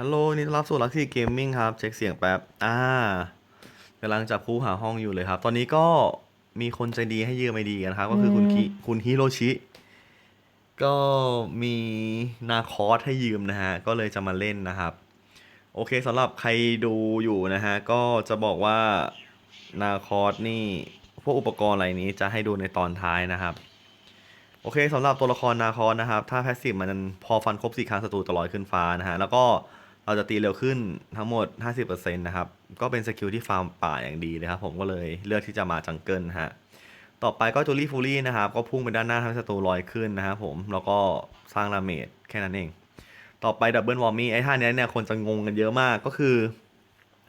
ฮัลโหลนี่ต้อนรับสู่ลักซี่เกมมิ่งครับ เช็คเสียงแป๊บ อ่ากำลังจับคู่หาห้องอยู่เลยครับ ตอนนี้ก็มีคนใจดีให้ยืมไอดีกันครับ ก็คือคุณคิคุณฮิโรชิ ก็มีนาคอสให้ยืมนะฮะ ก็เลยจะมาเล่นนะครับ โอเคสำหรับใครดูอยู่นะฮะ ก็จะบอกว่านาคอสนี่ พวกอุปกรณ์อะไรนี้จะให้ดูในตอนท้ายนะครับ โอเคสำหรับตัวละครนาคอนนะครับ ถ้าแพสซีฟมันพอฟันครบสี่ครั้งศัตรูจะลอยขึ้นฟ้านะฮะ แล้วก็ เราจะตีเร็วขึ้นทั้งหมด 50%นะครับ ก็เป็นสกิลที่ฟาร์มป่าอย่างดีเลยครับผมก็เลยเลือกที่จะมาจังเกิลฮะ ต่อไปก็จูลี่ฟูลี่นะครับ ก็พุ่งไปด้านหน้าทำให้ศัตรูลอยขึ้นนะครับผม แล้วก็สร้างดาเมจแค่นั้นเอง ต่อไปดับเบิลวอร์มี่ไอ้ท่านี้เนี่ยคนจะงงกันเยอะมากก็คือ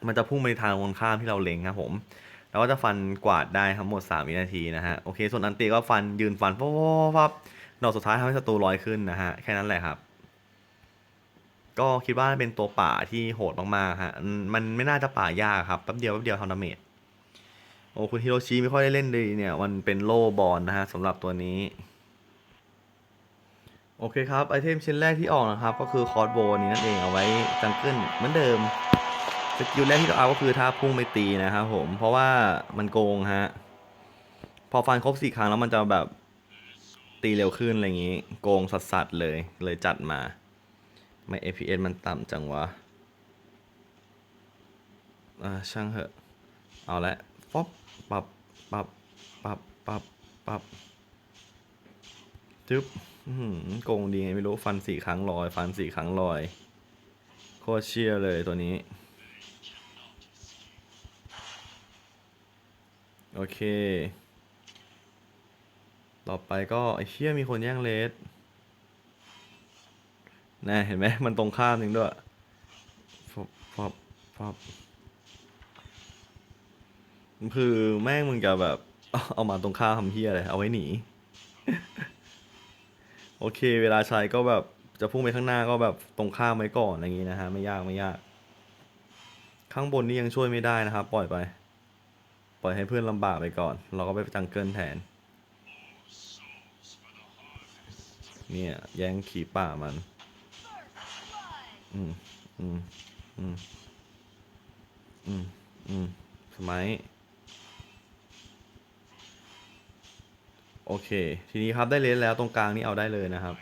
มันจะพุ่งไปทางตรงข้ามที่เราเล็งครับผม แล้วก็จะฟันกวาดได้ทั้งหมด 3 วินาทีนะฮะ โอเค ส่วนอันตีก็ฟันยืนฟันปั๊บปั๊บปั๊บดอกสุดท้ายทำให้ศัตรูลอยขึ้นนะฮะ แค่นั้นแหละครับ ก็คิดว่าเป็นตัวป่าที่โหดมากๆฮะมันไม่น่าจะป่ายากครับแป๊บเดียวแป๊บเดียวทำดาเมจโอ้คุณฮิโรชิไม่ค่อยได้เล่นเลยเนี่ย มันเป็นโล่บอลนะฮะสำหรับตัวนี้ โอเคครับ ไอเทมชิ้นแรกที่ออกนะครับ ก็คือคอร์ดโบนี้นั่นเองเอาไว้จังเกิลเหมือนเดิมสกิลแรกที่เราเอาก็คือท่าพุ่งไปตีนะครับผม เพราะว่ามันโกงฮะ พอฟันครบสี่ครั้งแล้วมันจะแบบตีเร็วขึ้นอะไรอย่างงี้ โกงสัสๆเลยเลยจัดมา ไม่ APS มันต่ำจังวะอ่าช่างเหอะ เอาละฟอบปับปับปับปับปับจึ๊บโกงดีไงไม่รู้ ฟันสี่ครั้งลอย ฟันสี่ครั้งลอย โคตรเชียเลยตัวนี้ โอเค ต่อไปก็ไอ้เชี่ยมีคนแย่งเลส น่เห็นไหมมันตรงข้ามจริงด้วยฟับฟับฟับคือแม่งมึงจะแบบ เอามาตรงข้ามทำเฮียอะไรเอาไว้หนี โอเค เวลาใช้ก็แบบจะพุ่งไปข้างหน้าก็แบบตรงข้ามไว้ก่อนอะไรอย่างงี้นะฮะ ไม่ยากไม่ยาก ข้างบนนี่ยังช่วยไม่ได้นะครับ ปล่อยไป ปล่อยให้เพื่อนลำบากไปก่อน เราก็ไปจังเกิลแทน เนี่ย แย่งขี่ป่ามัน อืมอืมอืมอืมอืมสมัยโอเค ทีนี้ครับได้เลนแล้วตรงกลางนี่เอาได้เลยนะครับ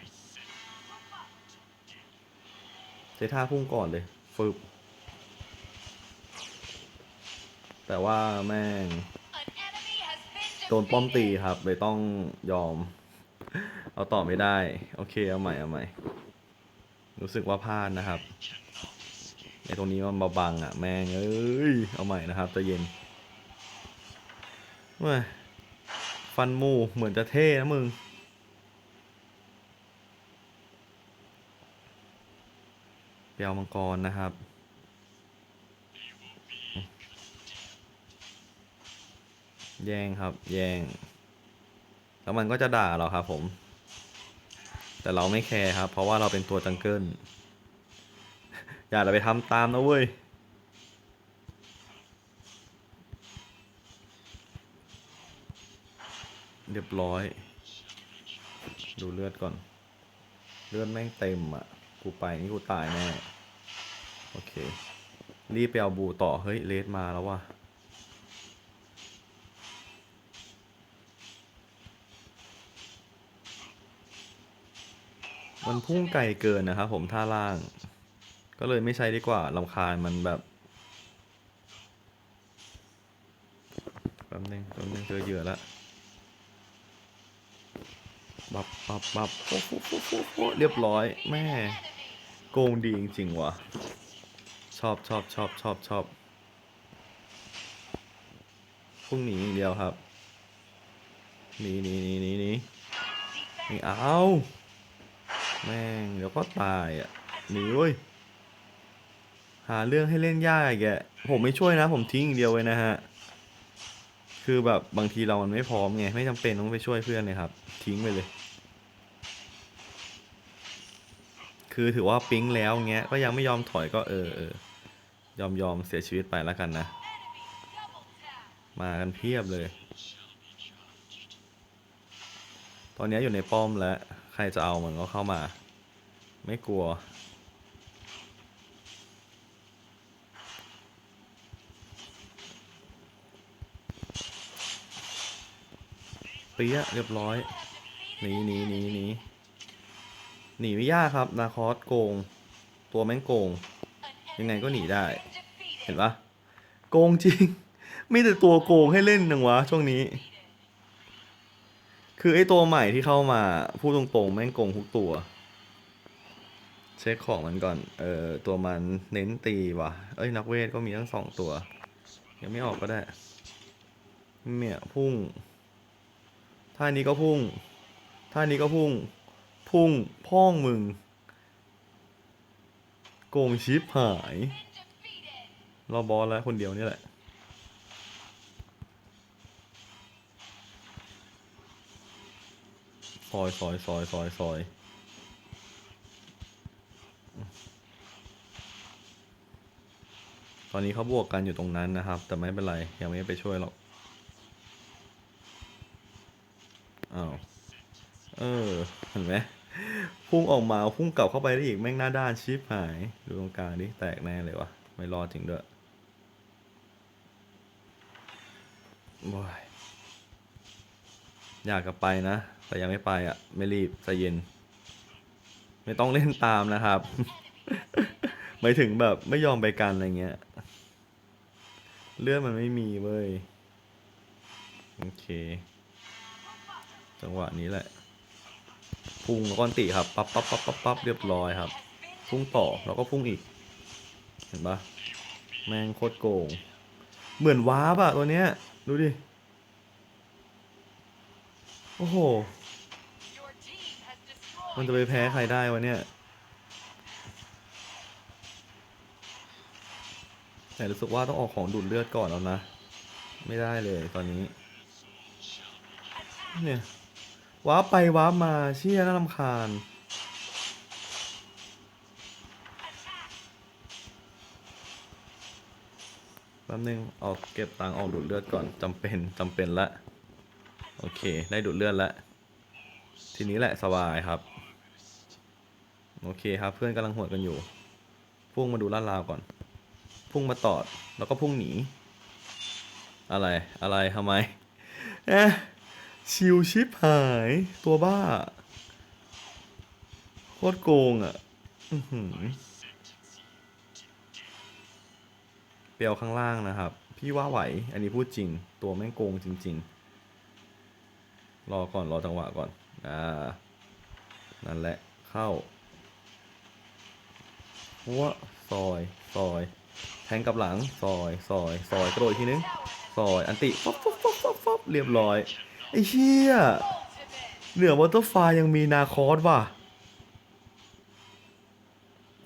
เซท่าพุ่งก่อนเลยฟึบแต่ว่าแม่งโดนป้อมตีครับเลยต้องยอม เอาต่อไม่ได้ โอเค เอาใหม่ เอาใหม่ รู้สึกว่าพลาดนะครับไอตรงนี้มันมาบังอะแม่งเอ้ยเอาใหม่นะครับจะเย็นเว้ยฟันมูเหมือนจะเท่นะมึงเปียวมังกรนะครับแย่งครับ แย่ง แล้วมันก็จะด่าเราครับผม แต่เราไม่แคร์ครับ เพราะว่าเราเป็นตัวจังเกิลอย่าเราไปทำตามนะเว้ยเรียบร้อย ดูเลือดก่อน เลือดแม่งเต็มอะ กูไปนี่กูตายแน่ โอเค รีบไปเอาบูต่อ เฮ้ย เลสมาแล้วว่ะ มันพุ่งไกลเกินนะครับผมท่าล่าง ก็เลยไม่ใช้ดีกว่าลำคาญมันแบบแป๊บนึงแป๊บนึงเจอเหยื่อละบับบับบับโอ้โหโอ้โหโอ้โหเรียบร้อย แม่ โกงดีจริงๆว่ะ ชอบชอบชอบชอบชอบพุ่งหนีอย่างเดียวครับหนีหนีหนีหนีหนีไม่เอา แม่งเดี๋ยวก็ตายอะหนีเว้ยหาเรื่องให้เล่นยากอีกแกผมไม่ช่วยนะ ผมทิ้งอย่างเดียวเลยนะฮะ คือแบบบางทีเรามันไม่พร้อมไง ไม่จำเป็นต้องไปช่วยเพื่อนเลยครับ ทิ้งไปเลย คือถือว่าปิ๊งแล้วเงี้ย ก็ยังไม่ยอมถอยก็เออเออยอมยอมเสียชีวิตไปแล้วกันนะ มากันเพียบเลย ตอนนี้อยู่ในป้อมแล้ว ใครจะเอามันก็เข้ามา ไม่กลัว เปี้ยเรียบร้อย หนีหนีหนีหนีหนีไม่ยากครับ นาคอสโกง ตัวแม่งโกง ยังไงก็หนีได้ เห็นปะโกงจริง ไม่แต่ตัวโกงให้เล่นนังวะ ช่วงนี้ คือไอตัวใหม่ที่เข้ามา พูดตรงๆ แม่งโกงทุกตัว เช็คของมันก่อน เออตัวมันเน้นตีว่ะ เอ้ย นักเวทก็มีทั้งสองตัว ยังไม่ออกก็ได้เนี่ยพุ่ง ท่านี้ก็พุ่ง ท่านี้ก็พุ่ง พุ่งพ่องมึง โกงชิปหายรอบอสแล้วคนเดียวนี่แหละซอยซอยซอยซอยซอย ตอนนี้เขาบวกกันอยู่ตรงนั้นนะครับ แต่ไม่เป็นไร ยังไม่ไปช่วยหรอกอ้าวเออ เห็นไหมพุ่งออกมาพุ่งกลับเข้าไปได้อีกแม่งหน้าด้านชิปหาย ดูตรงกลางดิแตกแน่เลยวะไม่รอดจริงด้วยโอ้ยอยากกลับไปนะ แต่ยังไม่ไปอะ ไม่รีบใจเย็น ไม่ต้องเล่นตามนะครับหมายถึงแบบไม่ยอมไปกันอะไรเงี้ย เลือดมันไม่มีเว้ย โอเค จังหวะนี้แหละ พุ่งแล้อนติครับ ปั๊บปั๊บปั๊บปั๊บปั๊บเรียบร้อยครับ พุ่งต่อแล้วก็พุ่งอีก เห็นปะแม่งโคตรโกง เหมือนว้าบอะตัวเนี้ย ดูดิ โอ้โห มันจะไปแพ้ใครได้วะเนี่ย แต่รู้สึกว่าต้องออกของดูดเลือดก่อนแล้วนะ ไม่ได้เลยตอนนี้ เนี่ยว้าไปว้ามาเชี่ยน่ารำคาญแป๊บนึงออกเก็บตังออกดูดเลือดก่อนจำเป็นจำเป็นละโอเค ได้ดูดเลือดล้วทีนี้แหละสบายครับ โอเคครับเพื่อนกำลังหวดกันอยู่ พุ่งมาดูลาดราวก่อน พุ่งมาตอด แล้วก็พุ่งหนี อะไรอะไรทำไมเอ๊ะชิวชิปหายตัวบ้า โคตรโกงอะเปียวข้างล่างนะครับ พี่ว่าไหว อันนี้พูดจริง ตัวแม่งโกงจริง ๆ รอก่อนรอจังหวะก่อน อ่า นั่นแหละเข้าหัวซอย ซอย แทงกับหลังซอยซอยซอยกระโดดอีกทีนึงซอยอันติฟบฟบฟบฟบเรียบร้อยไอ้เชี่ยเหนือวอเตอร์ไฟยังมีนาคอสว่ะ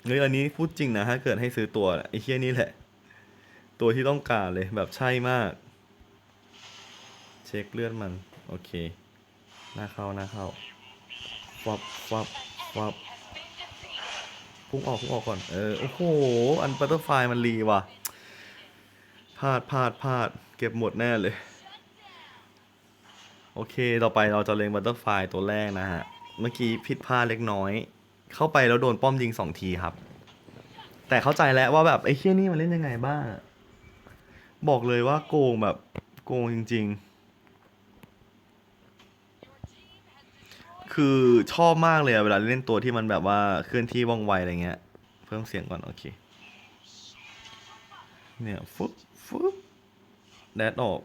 เฮ้ยอันนี้พูดจริงนะถ้าเกิดให้ซื้อตัวไอ้เชี่ยนี่แหละ ตัวที่ต้องการเลยแบบใช่มาก เช็คเลือดมัน โอเคหน้าเข้าหน้าเข้าฟับฟับฟับ พุ่งออกพุ่งออกก่อน เออ โอ้โห อันบัตเตอร์ไฟมันรีว่ะพลาดพลาดพลาด เก็บหมดแน่เลย โอเค ต่อไปเราจะเล็งบัตเตอร์ไฟตัวแรกนะฮะ เมื่อกี้ผิดพลาดเล็กน้อย เข้าไปแล้วโดนป้อมยิงสองทีครับ แต่เข้าใจแล้วว่าแบบไอ้เชี่ยนี่มันเล่นยังไงบ้าง บอกเลยว่าโกงแบบโกงจริง ๆ คือชอบมากเลยอะเวลาเล่นตัวที่มันแบบว่าเคลื่อนที่ว่องไวอะไรเงี้ย เพิ่มเสียงก่อน โอเค เนี่ยฟึบฟึบแดดออก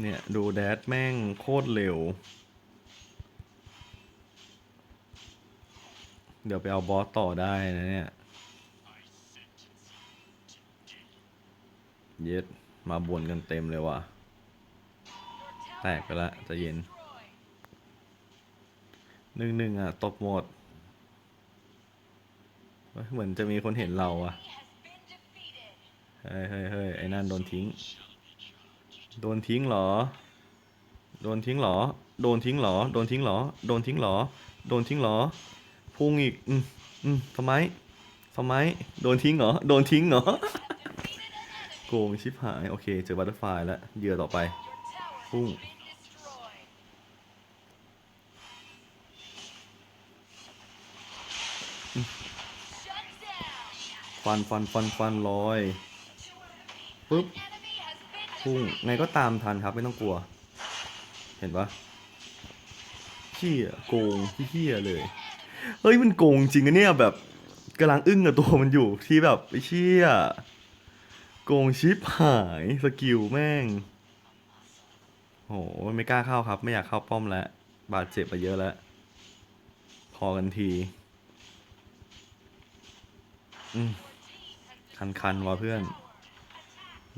เนี่ย ดูแดดแม่งโคตรเร็ว เดี๋ยวไปเอาบอสต่อได้นะเนี่ย เย็ดมาบวนกันเต็มเลยว่ะ แตกไปละใจะเย็นหนึ่งหนึ่งอะ ตบหมด เหมือนจะมีคนเห็นเราอะ เฮ้ยเฮ้ยเฮ้ยไอ้นั่นโดนทิ้ง โดนทิ้งเหรอ โดนทิ้งเหรอ โดนทิ้งเหรอ โดนทิ้งเหรอ โดนทิ้งเหรอ โดนทิ้งเหรอ พุ่งอีก อืมอืมทำไมทำไม โดนทิ้งเหรอ โดนทิ้งเหรอ โกงชิบหาย โอเค เจอบัตเตอร์ไฟแล้วเหยื่อต่อไป พุ่ง ฟันฟันฟันฟันลอยปุ๊บพุ่งไงก็ตามทันครับไม่ต้องกลัว เห็นปะเชี่ยโกงเชี่ยเลยเฮ้ยมันโกงจริงอะเนี่ยแบบกำลังอึ้งกับตัวมันอยู่ที่แบบไอ้เชี่ยโกงชิปหายสกิลแม่งโหไม่กล้าเข้าครับ ไม่อยากเข้าป้อมแล้ว บาดเจ็บไปเยอะแล้ว พอกันที อืม คันๆว่ะเพื่อน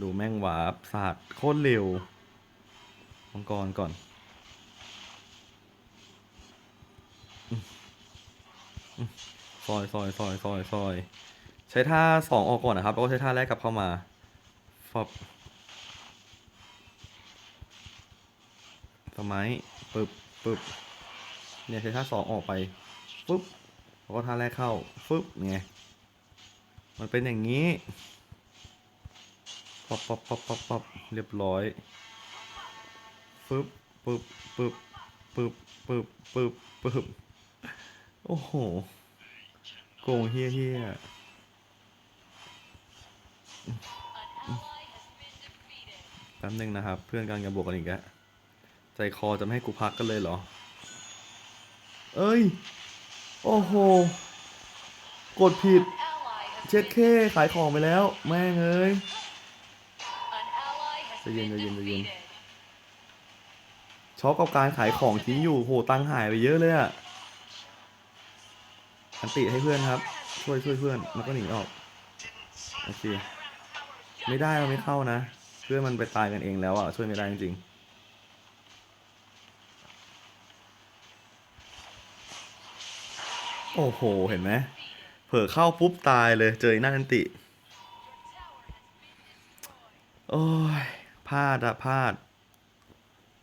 ดูแม่งหวาบสาดโคตรเร็วมังกรก่อนซอยซอยซอยซอยซอย ใช้ท่าสองออกก่อนนะครับ แล้วก็ใช้ท่าแรกกลับเข้ามาฟอบสมัยปึ๊บปึ๊บเนี่ยใช้ท่าสองออกไป ปึ๊บ แล้วก็ท่าแรกเข้าฟึบไง มันเป็นอย่างนี้ป๊อปป๊อปป๊อปป๊อปป๊อปเรียบร้อยฟึบปึ๊บปึ๊บปึ๊บปึ๊บปึ๊บปึ๊บโอ้โห โกงเฮี้ยเฮี้ยแป๊บนึงนะครับ เพื่อนกำลังจะบวกกันอีกแล้วใจคอจะไม่ให้กูพักกันเลยเหรอ เอ้ย โอ้โห กดผิด เช็ดเคขายของไปแล้ว แม่งเอ้ยใจเย็นใจเย็นใจเย็นช็อกกับการขายของทิ้งอยู่โหตังค์หายไปเยอะเลยอะอันติให้เพื่อนครับ ช่วยช่วยเพื่อนแล้วก็หนีออกโอเคไม่ได้เราไม่เข้านะ เพื่อนมันไปตายกันเองแล้วอะช่วยไม่ได้จริงๆโอ้โห เห็นไหม เผลอเข้าปุ๊บตายเลยเจอไอ้หน้าอันติ โอ้ยพลาดอะพลาด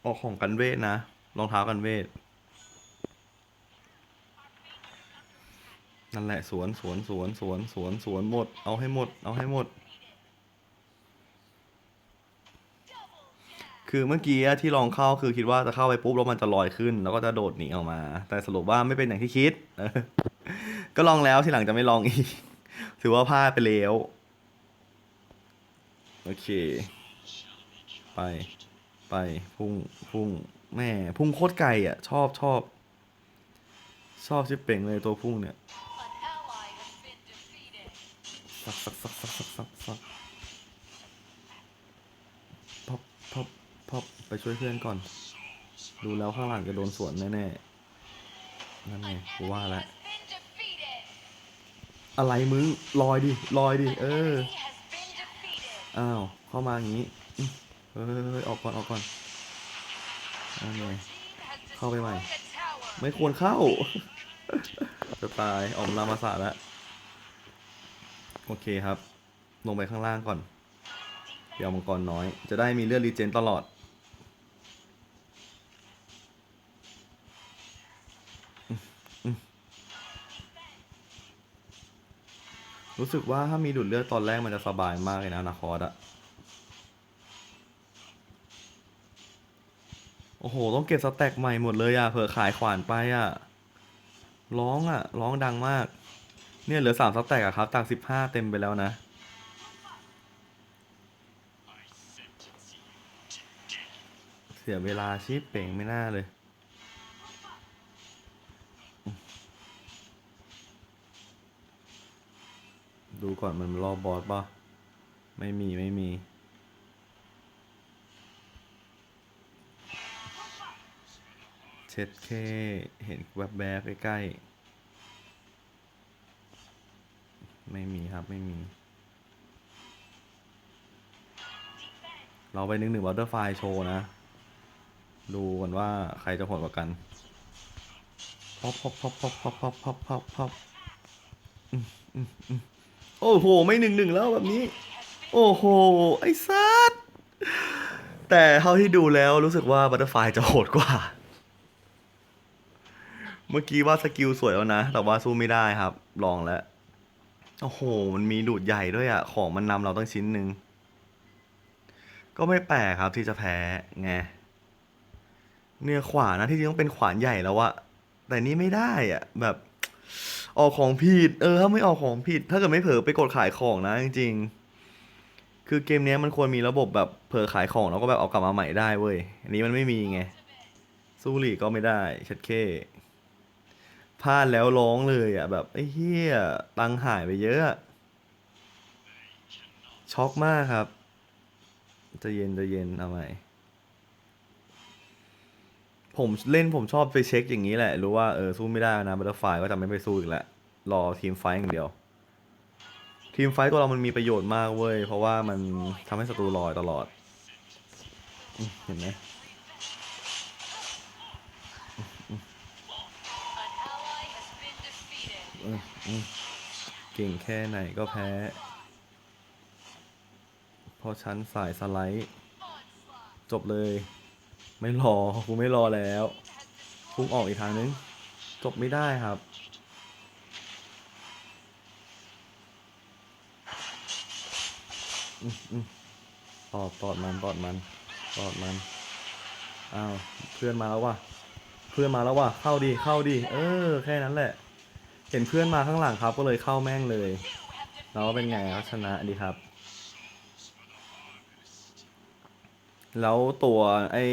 ออกของกันเวทนะรองเท้ากันเวท นั่นแหละสวนสวนสวนสวนสวนสวนหมด เอาให้หมด เอาให้หมด คือเมื่อกี้ที่ลองเข้าคือคิดว่าจะเข้าไปปุ๊บแล้วมันจะลอยขึ้น แล้วก็จะโดดหนีออกมา แต่สรุปว่าไม่เป็นอย่างที่คิด ก็ลองแล้วที่หลังจะไม่ลองอีก ถือว่าพลาดไปแล้ว โอเค ไป ไป พุ่ง พุ่ง แม่ พุ่งโคตรไกลอะ ชอบชอบ ชอบชิปเป่งเลยตัวพุ่งเนี่ยสักสักสักสักสักสักสักพับพับพับไปช่วยเพื่อนก่อน ดูแล้วข้างหลังจะโดนสวนแน่ๆนั่นไงกูว่าแล้ว อะไรมึงลอยดิลอยดิเอออ้าวเข้ามาอย่างนี้อื้อเฮ้ยเฮ้ยเฮ้ยออกก่อนออกก่อนนั่นไงเข้าไปใหม่ ไม่ควรเข้า จะตายออกมามาสาแล้วโอเคครับ ลงไปข้างล่างก่อนเดี๋ยวมังกรน้อย จะได้มีเลือดรีเจนตลอด รู้สึกว่าถ้ามีดูดเลือดตอนแรกมันจะสบายมากเลยนะนาคอสอะโอ้โห ต้องเก็บสแต็กใหม่หมดเลยอะเผื่อขายขวานไปอะร้องอะร้องดังมาก เนี่ยเหลือสามสแต็กอะครับจากสิบห้าเต็มไปแล้วนะเสียเวลาชีพเป่งไม่น่าเลย ดูก่อนมันรอบบอสป่ะ ไม่มีไม่มี เช็ดแค่เห็นแวบแบบใกล้ๆไม่มีครับไม่มี เราไปนึกหนึ่งวัตเตอร์ไฟโชว์นะ ดูกันว่าใครจะโหดกว่ากันพอปพอปพอปพอปพอปพอปพอปพอป โอ้โห ไม่หนึ่งหนึ่งแล้วแบบนี้ โอ้โห ไอ้ซัดแต่เท่าที่ดูแล้วรู้สึกว่าบัตเตอร์ไฟจะโหดกว่า เมื่อกี้ว่าสกิลสวยแล้วนะ แต่ว่าสู้ไม่ได้ครับ ลองแล้ว โอ้โห มันมีดูดใหญ่ด้วยอะของมันนำเราตั้งชิ้นหนึ่ง ก็ไม่แปลกครับที่จะแพ้ไงเนี่ยขวานนะที่จริงต้องเป็นขวานใหญ่แล้วอะแต่นี่ไม่ได้อะแบบ ออกของผิด เออ ถ้าไม่ออกของผิด ถ้าเกิดไม่เผลอไปกดขายของนะจริงๆ คือเกมนี้มันควรมีระบบแบบเผลอขายของแล้วก็แบบเอากลับมาใหม่ได้เว้ย อันนี้มันไม่มีไง สู้หลีก็ไม่ได้ ชัดเคพลาดแล้วร้องเลยอะแบบไอ้เหี้ยตังหายไปเยอะ ช็อกมากครับ จะเย็นจะเย็นเอาใหม่ ผมเล่นผมชอบไปเช็คอย่างนี้แหละ รู้ว่าเออสู้ไม่ได้นะบัตเตอร์ไฟก็จะไม่ไปสู้อีกแล้วรอทีมไฟอย่างเดียว ทีมไฟตัวเรามันมีประโยชน์มากเว้ย เพราะว่ามันทำให้ศัตรูลอยตลอด เห็นไหม An ally has been defeated. อืมอืมเก่งแค่ไหนก็แพ้เพราะฉันสายสไลด์ จบเลย ไม่รอกูไม่รอแล้วพุ่งออกอีกทางนึงจบไม่ได้ครับออืมปอดปอดมันปอดมันปอดมัน อ้าว เพื่อนมาแล้วว่ะ เพื่อนมาแล้วว่ะ เข้าดีเข้าดี เออ แค่นั้นแหละ เห็นเพื่อนมาข้างหลังครับ ก็เลยเข้าแม่งเลยแล้วเป็นไงครับชนะดีครับ แล้วตัวไอ้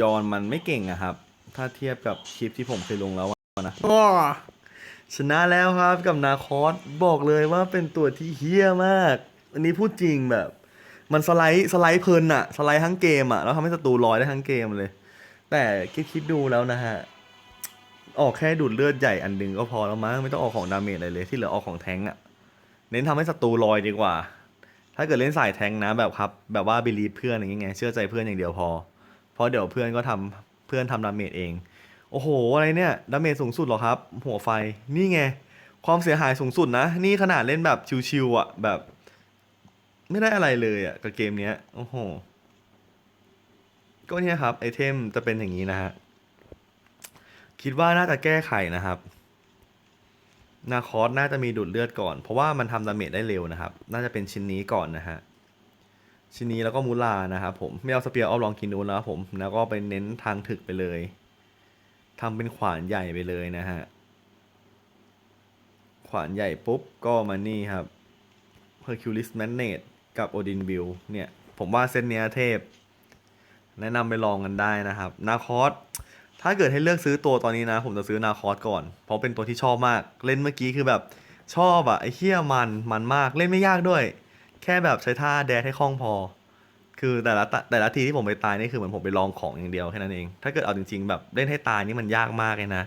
ยอนมันไม่เก่งอะครับ ถ้าเทียบกับคลิปที่ผมเคยลงแล้วอะนะอ้อชนะแล้วครับกับนาคอสบอกเลยว่าเป็นตัวที่เฮี้ยมาก อันนี้พูดจริงแบบ มันสไลด์สไลด์เพลินอะสไลด์ทั้งเกมอะแล้วทำให้ศัตรูลอยได้ทั้งเกมเลย แต่คิดคิดดูแล้วนะฮะ ออกแค่ดูดเลือดใหญ่อันหนึ่งก็พอแล้วมั้งไม่ต้องออกของดาเมจอะไรเลย ที่เหลือออกของแทงค์อะเน้นทำให้ศัตรูลอยดีกว่า ถ้าเกิดเล่นสายแทงนะแบบครับแบบว่าบิลีฟเพื่อนอย่างเงี้ยเชื่อใจเพื่อนอย่างเดียวพอ เพราะเดี๋ยวเพื่อนก็ทำเพื่อนทำดาเมจเอง โอ้โหอะไรเนี่ยดาเมจสูงสุดหรอครับ หัวไฟนี่ไงความเสียหายสูงสุดนะ นี่ขนาดเล่นแบบชิวๆอะแบบ ไม่ได้อะไรเลยอะกับเกมเนี้ยโอ้โหก็เนี่ยครับไอเทมจะเป็นอย่างนี้นะฮะคิดว่าน่าจะแก้ไขนะครับ นาคอสน่าจะมีดูดเลือดก่อน เพราะว่ามันทำดาเมจได้เร็วนะครับ น่าจะเป็นชิ้นนี้ก่อนนะฮะ ชิ้นนี้แล้วก็มูลานะครับผม ไม่เอาสเปียร์ออฟลองกินดูนะครับผม แล้วก็ไปเน้นทางถึกไปเลยทำเป็นขวานใหญ่ไปเลยนะฮะ ขวานใหญ่ปุ๊บก็มานี่ครับ Hercules Magnet กับ Odin Bill เนี่ย ผมว่าเซตเนี้ยเทพ แนะนำไปลองกันได้นะครับ นาคอส ถ้าเกิดให้เลือกซื้อตัวตอนนี้นะ ผมจะซื้อนาคอสก่อน เพราะเป็นตัวที่ชอบมาก เล่นเมื่อกี้คือแบบชอบอะไอ้เคี้ยมันมันมากเล่นไม่ยากด้วย แค่แบบใช้ท่าแดดให้คล่องพอ คือแต่ละแต่ละทีที่ผมไปตายนี่คือเหมือนผมไปลองของอย่างเดียวแค่นั้นเอง ถ้าเกิดเอาจริงๆแบบเล่นให้ตายนี่มันยากมากเลยนะ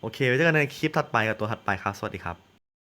โอเคไว้เจอกันในคลิปถัดไปกับตัวถัดไปครับ สวัสดีครับ